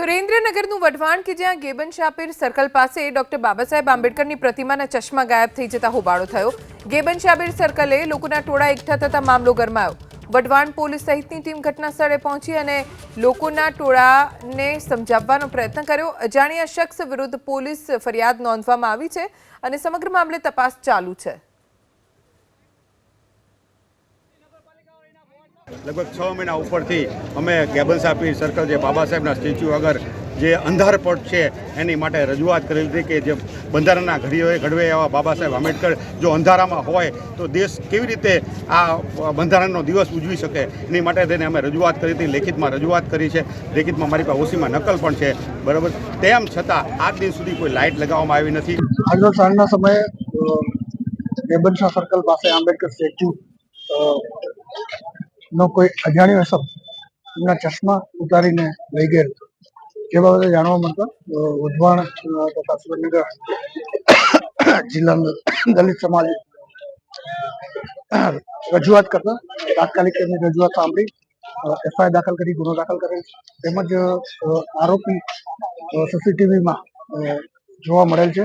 સુરેન્દ્રનગરનું વઢવાણ કે જ્યાં ગેબન શાપીર સર્કલ પાસે ડોક્ટર બાબા સાહેબ આંબેડકરની પ્રતિમાના ચશ્મા ગાયબ થઈ જતા હોબાળો થયો. ગેબન શાબીર સર્કલે લોકોના ટોળા એકઠા થતા મામલો ગરમાયો. વઢવાણ પોલીસ સહિતની ટીમ ઘટના સ્થળે પહોંચી અને લોકોના ટોળાને સમજાવવાનો પ્રયત્ન કર્યો. અજાણ્યા શખ્સ વિરુદ્ધ પોલીસ ફરિયાદ નોંધવામાં આવી છે અને સમગ્ર મામલે તપાસ ચાલુ છે. લગભગ છ મહિના ઉપરથી અમે ગેબન આપી સર્કલ જે બાબા સાહેબના સ્ટેચ્યુ આગળ જે અંધારપટ છે, એની માટે રજૂઆત કરેલી હતી કે જે બંધારણના ઘડીઓએ ઘડવે એવા બાબા સાહેબ આંબેડકર જો અંધારામાં હોય તો દેશ કેવી રીતે આ બંધારણનો દિવસ ઉજવી શકે? એની માટે તેને અમે રજૂઆત કરી હતી, લેખિતમાં રજૂઆત કરી છે. લેખિતમાં મારી પાસે ઓસીમાં નકલ પણ છે, બરાબર? તેમ છતાં આજ દિન સુધી કોઈ લાઇટ લગાવવામાં આવી નથી. આજનો સાંજના સમયે રેબનશાહ સર્કલ પાસે આંબેડકર સ્ટેચ્યુ નો કોઈ અજાણ્યો અસમ એમના ચશ્મા ઉતારીને લઈ ગયેલ. જે બાબતે જાણવા મળતા વઢવાણ તથા સુરેન્દ્રનગર જિલ્લાના દલિત સમાજ રજૂઆત કરતા, તાત્કાલિક એમની રજૂઆત સાંભળી એફઆઈઆર દાખલ કરી, ગુનો દાખલ કરેલ. તેમજ આરોપી સીસીટીવીમાં જોવા મળેલ છે.